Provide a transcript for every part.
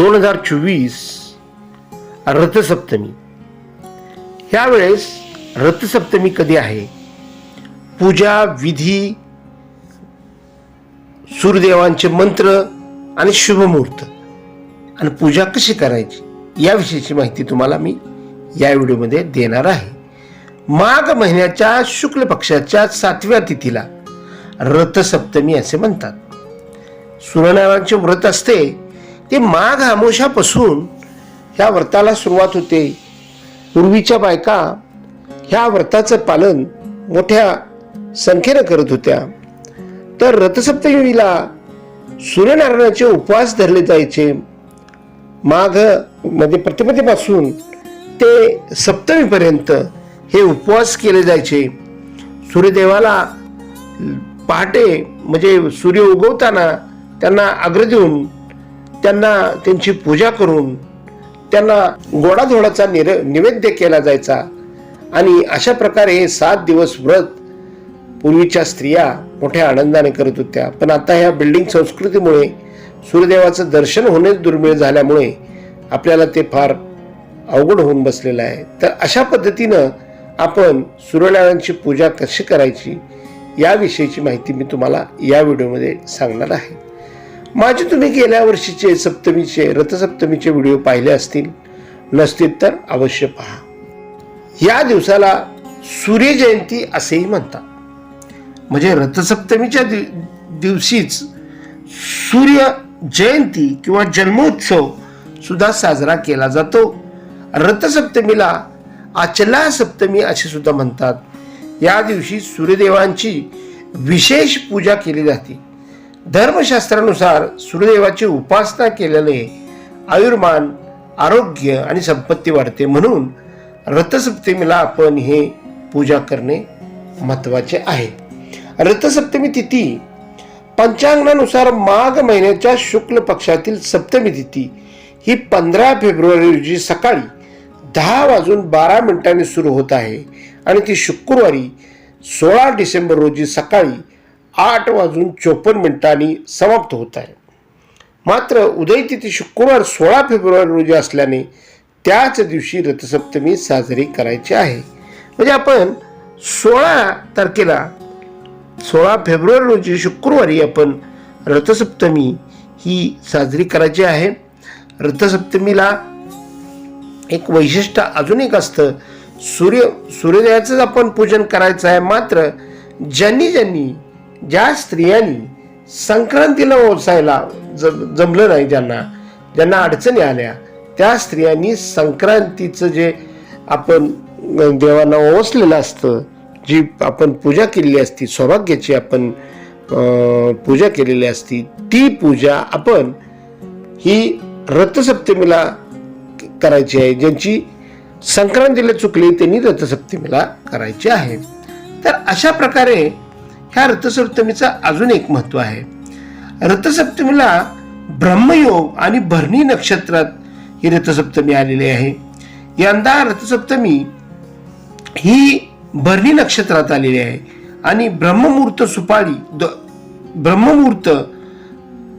दोन हजार चोवीस रथसप्तमी. ह्यावेळेस रथसप्तमी कधी आहे? पूजा विधी सूर्यदेवांचे मंत्र आणि शुभमुहूर्त. आणि पूजा कशी करायची? याविषयीची माहिती तुम्हाला मी या व्हिडिओमध्ये देणार आहे. माघ महिन्याच्या शुक्ल पक्षाच्या सातव्या तिथीला रथसप्तमी असे म्हणतात. सूर्यनारायणाचे व्रत असते ते माघ आमोशापासून ह्या व्रताला सुरुवात होते. पूर्वीच्या बायका ह्या व्रताचं पालन मोठ्या संख्येनं करत होत्या. तर रथसप्तमीला सूर्यनारायणाचे उपवास धरले जायचे. माघमध्ये प्रतिपदेपासून ते सप्तमीपर्यंत हे उपवास केले जायचे. सूर्यदेवाला पहाटे म्हणजे सूर्य उगवताना त्यांना अग्र देऊन त्यांना त्यांची पूजा करून त्यांना गोडाधोडाचा निर निवेद्य केला जायचा. आणि अशा प्रकारे हे सात दिवस व्रत पूर्वीच्या स्त्रिया मोठ्या आनंदाने करत होत्या. पण आता ह्या बिल्डिंग संस्कृतीमुळे सूर्यदेवाचं दर्शन होणेच दुर्मिळ झाल्यामुळे आपल्याला ते फार अवघड होऊन बसलेलं आहे. तर अशा पद्धतीनं आपण सूर्यनारायणची पूजा कशी करायची याविषयीची माहिती मी तुम्हाला या व्हिडिओमध्ये सांगणार आहे. माझे तुम्ही गेल्या वर्षीचे सप्तमीचे रथसप्तमीचे व्हिडिओ पाहिले असतील नसतील तर अवश्य पहा. या दिवसाला सूर्यजयंती असेही म्हणतात. म्हणजे रथसप्तमीच्या दिव दिवशीच सूर्य जयंती किंवा जन्मोत्सव सुद्धा साजरा केला जातो. रथसप्तमीला अचला सप्तमी असे सुद्धा म्हणतात. या दिवशी सूर्यदेवांची विशेष पूजा केली जाते. धर्मशास्त्रानुसार सूर्यदेवाची उपासना केल्याने आयुर्मान आरोग्य आणि संपत्ती वाढते म्हणून रथसप्तमीला आपण हे पूजा करणे महत्त्वाचे आहे. रथसप्तमी तिथी पंचांगणानुसार माघ महिन्याच्या शुक्ल पक्षातील सप्तमी तिथी ही पंधरा फेब्रुवारी रोजी सकाळी दहा वाजून बारा मिनिटांनी सुरू होत आहे आणि ती शुक्रवारी सोळा डिसेंबर रोजी सकाळी आठ वाजून चोपन्न मिनिटांनी समाप्त होत आहे. मात्र उदय तिथी शुक्रवार सोळा फेब्रुवारी रोजी असल्याने त्याच दिवशी रथसप्तमी साजरी करायची आहे. म्हणजे आपण सोळा तारखेला सोळा फेब्रुवारी रोजी शुक्रवारी आपण रथसप्तमी ही साजरी करायची आहे. रथसप्तमीला एक वैशिष्ट्य अजून एक असतं सूर्य सूर्योदयाचंच आपण पूजन करायचं आहे. मात्र ज्यांनी ज्यांनी ज्या स्त्रियांनी संक्रांतीला ओसायला जम जमलं नाही ज्यांना ज्यांना अडचणी आल्या त्या स्त्रियांनी संक्रांतीचं जे आपण देवांना ओसलेलं असतं जी आपण पूजा केलेली असती सौभाग्याची आपण पूजा केलेली असती ती पूजा आपण ही रथसप्तमीला करायची आहे. ज्यांची संक्रांतीला चुकली त्यांनी रथसप्तमीला करायची आहे. तर अशा प्रकारे ह्या रथसप्तमीचा अजून एक महत्त्व आहे. रथसप्तमीला ब्रह्मयोग आणि भरणी नक्षत्रात ही रथसप्तमी आलेली आहे. यंदा रथसप्तमी ही भरणी नक्षत्रात आलेली आहे आणि ब्रह्ममुहूर्त सुपारी द- ब्रह्ममुहूर्त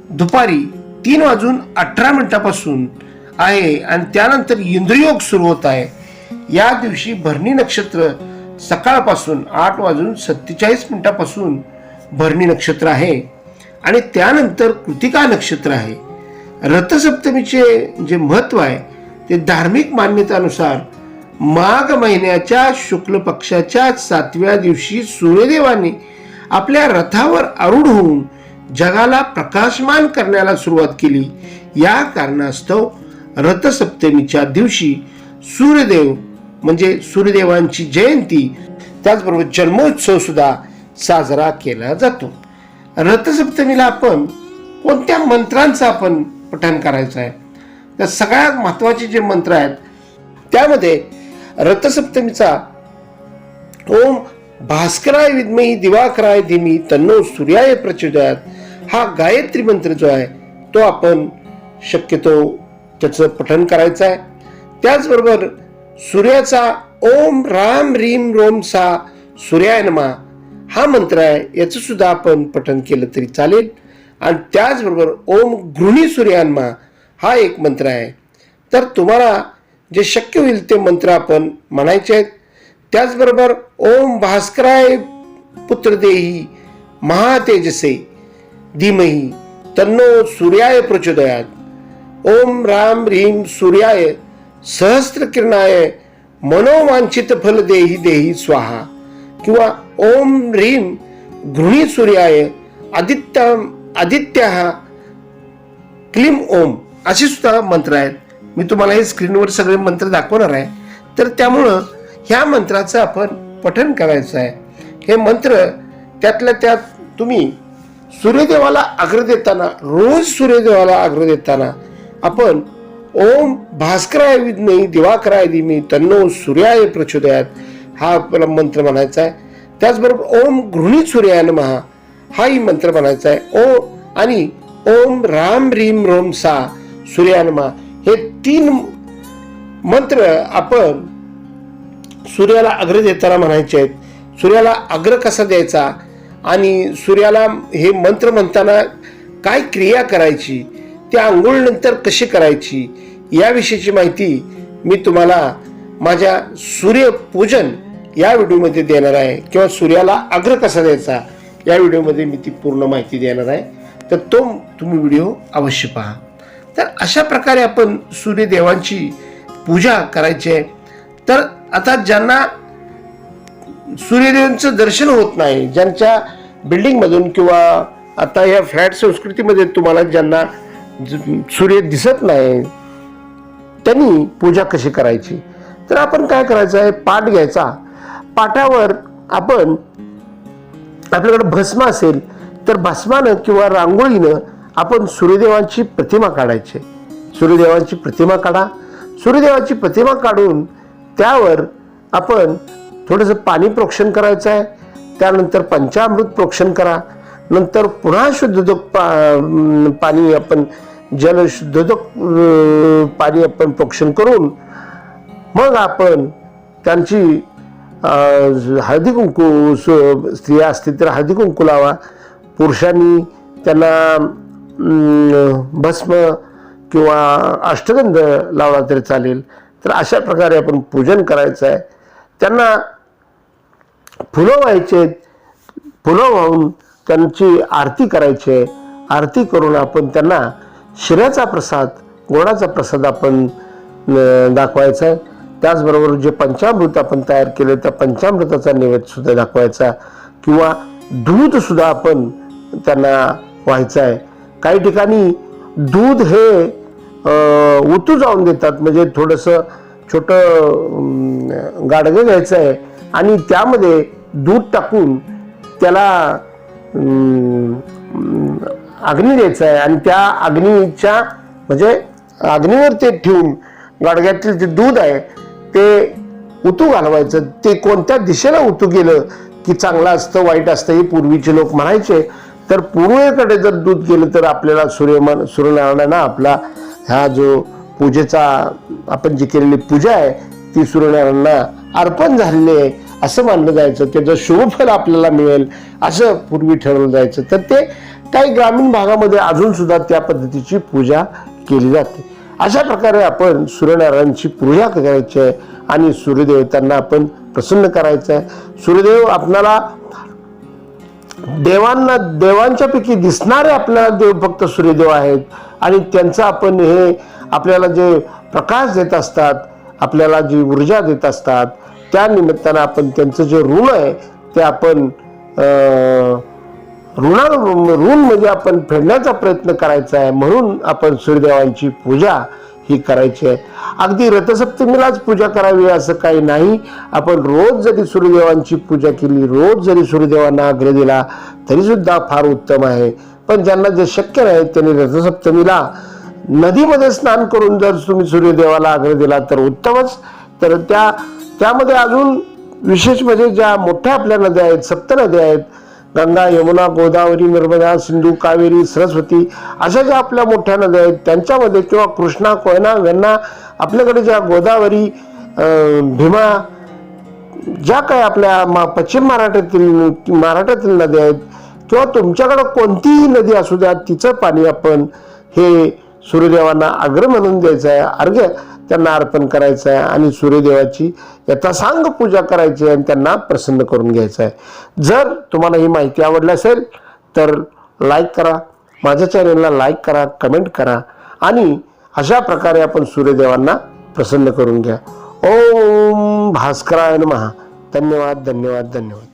दुपारी तीन वाजून अठरा मिनिटापासून आहे आणि त्यानंतर इंद्रयोग सुरू होत आहे. या दिवशी भरणी नक्षत्र सकाळपासून आठ वाजून सत्तेचाळीस मिनिटापासून भरणी नक्षत्र आहे. आणि त्यानंतर कृतिका नक्षत्र आहे. रथसप्तमीचे जे महत्त्व आहे ते धार्मिक मान्यतानुसार माघ महिन्याच्या शुक्ल पक्षाच्या सातव्या दिवशी सूर्यदेवाने आपल्या रथावर आरूढ होऊन जगाला प्रकाशमान करण्याला सुरुवात केली. या कारणास्तव रथसप्तमीच्या दिवशी सूर्यदेव म्हणजे सूर्यदेवांची जयंती त्याचबरोबर जन्मोत्सव सुद्धा साजरा केला जातो. रथसप्तमीला आपण कोणत्या मंत्रांचं आपण पठण करायचं आहे? तर सगळ्यात महत्त्वाचे जे मंत्र आहेत त्यामध्ये रथसप्तमीचा ओम भास्कराय विद्मही दिवाकराय धीमी तन्नो सूर्याय प्रचोदयात. हा गायत्री मंत्र जो आहे तो आपण शक्यतो त्याचं पठण करायचं आहे. त्याचबरोबर सूर्याचा ओम राम रीम रोम सा सूर्याय नमा हा मंत्र आहे याचं सुद्धा आपण पठन केलं तरी चालेल. आणि त्याचबरोबर ओम गृहिणी सूर्यान्मा हा एक मंत्र आहे. तर तुम्हाला जे शक्य होईल ते मंत्र आपण म्हणायचे आहेत. त्याचबरोबर ओम भास्कराय पुत्रदेही महातेजसे धीमही तन्नो सूर्याय प्रचोदयात. ओम राम रीम सूर्याय सहस्त्र किरणाय मनोवांछित फल देही देही स्वाहा. किंवा ओम ह्रीम गृही सूर्याय आदित्य आदित्य क्लीम ओम असे सुद्धा मंत्र आहेत. मी तुम्हाला हे स्क्रीनवर सगळे मंत्र दाखवणार आहे. तर त्यामुळं ह्या मंत्राचं आपण पठन करायचं आहे. हे मंत्र त्यातल्या त्यात तुम्ही सूर्यदेवाला अग्र देताना रोज सूर्यदेवाला अग्र देताना आपण ओम भास्कराय विद्मही दिवाकराय दिमी तन्नो सूर्याय प्रचोदयात. हा आपला मंत्र म्हणायचा आहे. त्याचबरोबर ओम गृहिणी सूर्याय महा हाही मंत्र म्हणायचा आहे. ओ आणि ओम राम रीम रोम सा सूर्यानमा हे तीन मंत्र आपण सूर्याला अग्र देताना म्हणायचे आहेत. सूर्याला अग्र कसा द्यायचा? आणि सूर्याला हे मंत्र म्हणताना काय क्रिया करायची? त्या आंघोळनंतर कशी करायची याविषयीची माहिती मी तुम्हाला माझ्या सूर्यपूजन या व्हिडिओमध्ये देणार आहे. किंवा सूर्याला आग्रह कसा द्यायचा या व्हिडिओमध्ये मी ती पूर्ण माहिती देणार आहे. तर तो तुम्ही व्हिडिओ अवश्य पहा. तर अशा प्रकारे आपण सूर्यदेवांची पूजा करायची आहे. तर आता ज्यांना सूर्यदेवांचं दर्शन होत नाही ज्यांच्या बिल्डिंगमधून किंवा आता या फ्लॅट संस्कृतीमध्ये तुम्हाला ज्यांना सूर्य दिसत नाही त्यांनी पूजा कशी करायची? तर आपण काय करायचं आहे? पाठ घ्यायचा. पाटावर आपण आपल्याकडे भस्म असेल तर भस्मानं किंवा रांगोळीनं आपण सूर्यदेवांची प्रतिमा काढायची. सूर्यदेवांची प्रतिमा काढा. सूर्यदेवाची प्रतिमा काढून त्यावर आपण थोडंसं पाणी प्रोक्षण करायचं आहे. त्यानंतर पंचामृत प्रोक्षण करा. नंतर पुन्हा शुद्ध पा पाणी आपण जलशुद्धोदक पाणी आपण प्रोक्षण करून मग आपण त्यांची हळदी कुंकू स्त्रिया असतील तर हळदी कुंकू लावा. पुरुषांनी त्यांना भस्म किंवा अष्टगंध लावला तरी चालेल. तर अशा प्रकारे आपण पूजन करायचं आहे. त्यांना फुलं व्हायचे फुलं वाहून त्यांची आरती करायची आहे. आरती करून आपण त्यांना शिऱ्याचा प्रसाद गोडाचा प्रसाद आपण दाखवायचा आहे. त्याचबरोबर जे पंचामृत आपण तयार केले त्या पंचामृताचा नैवेद्यसुद्धा दाखवायचा. किंवा दूधसुद्धा आपण त्यांना व्हायचं आहे. काही ठिकाणी दूध हे उतू जाऊन देतात. म्हणजे थोडंसं छोटं गाडगं घ्यायचं आहे. आणि त्यामध्ये दूध टाकून त्याला अग्नी द्यायचा आहे आणि त्या अग्नीच्या म्हणजे अग्नीवर ते ठेवून गाडग्यातील जे दूध आहे ते उतू घालवायचं. ते कोणत्या दिशेला उतू गेलं की चांगलं असतं वाईट असतं हे पूर्वीचे लोक म्हणायचे. तर पूर्वेकडे जर दूध गेलं तर आपल्याला सूर्यमान सूर्यनारायणांना आपला हा जो पूजेचा आपण जी केलेली पूजा आहे ती सूर्यनारायणांना अर्पण झालेली आहे असं मानलं जायचं. त्याचं शुभफल आपल्याला मिळेल असं पूर्वी ठरवलं जायचं. तर ते काही ग्रामीण भागामध्ये अजून सुद्धा त्या पद्धतीची पूजा केली जाते. अशा प्रकारे आपण सूर्यनारायणची पूजा करायची आहे आणि सूर्यदेवतांना आपण प्रसन्न करायचं आहे. सूर्यदेव आपणाला देवांना देवांच्या पैकी दिसणारे आपल्याला देव फक्त सूर्यदेव आहेत. आणि त्यांचं आपण हे आपल्याला जे प्रकाश देत असतात आपल्याला जी ऊर्जा देत असतात त्या निमित्तानं आपण त्यांचं जे ऋण आहे ते आपण अं, ऋणा ऋण म्हणजे आपण फेडण्याचा प्रयत्न करायचा आहे म्हणून आपण सूर्यदेवांची पूजा ही करायची आहे. अगदी रथसप्तमीलाच पूजा करावी असं काही नाही. आपण रोज जरी सूर्यदेवांची पूजा केली रोज जरी सूर्यदेवांना आग्रह दिला तरी सुद्धा फार उत्तम आहे. पण ज्यांना जे शक्य नाही त्यांनी रथसप्तमीला नदीमध्ये स्नान करून जर तुम्ही सूर्यदेवाला आग्रह दिला तर उत्तमच. तर त्या त्यामध्ये अजून विशेष म्हणजे ज्या मोठ्या आपल्या नद्या आहेत सप्त नद्या आहेत गंगा यमुना गोदावरी नर्मदा सिंधू कावेरी सरस्वती अशा ज्या आपल्या मोठ्या नद्या आहेत त्यांच्यामध्ये किंवा कृष्णा कोयना वेण्णा आपल्याकडे ज्या गोदावरी भीमा ज्या काही आपल्या मा पश्चिम महाराष्ट्रातील महाराष्ट्रातील नद्या आहेत किंवा तुमच्याकडं कोणतीही नदी असू द्या तिचं पाणी आपण हे सूर्यदेवांना अग्र म्हणून द्यायचं आहे अर्घ्य त्यांना अर्पण करायचं आहे आणि सूर्यदेवाची यथासांग पूजा करायची आहे आणि त्यांना प्रसन्न करून घ्यायचं आहे जर तुम्हाला ही माहिती आवडली असेल तर लाईक करा माझ्या चॅनलला लाईक करा कमेंट करा आणि अशा प्रकारे आपण सूर्यदेवांना प्रसन्न करून घ्या. ओम भास्कराय महा धन्यवाद धन्यवाद धन्यवाद.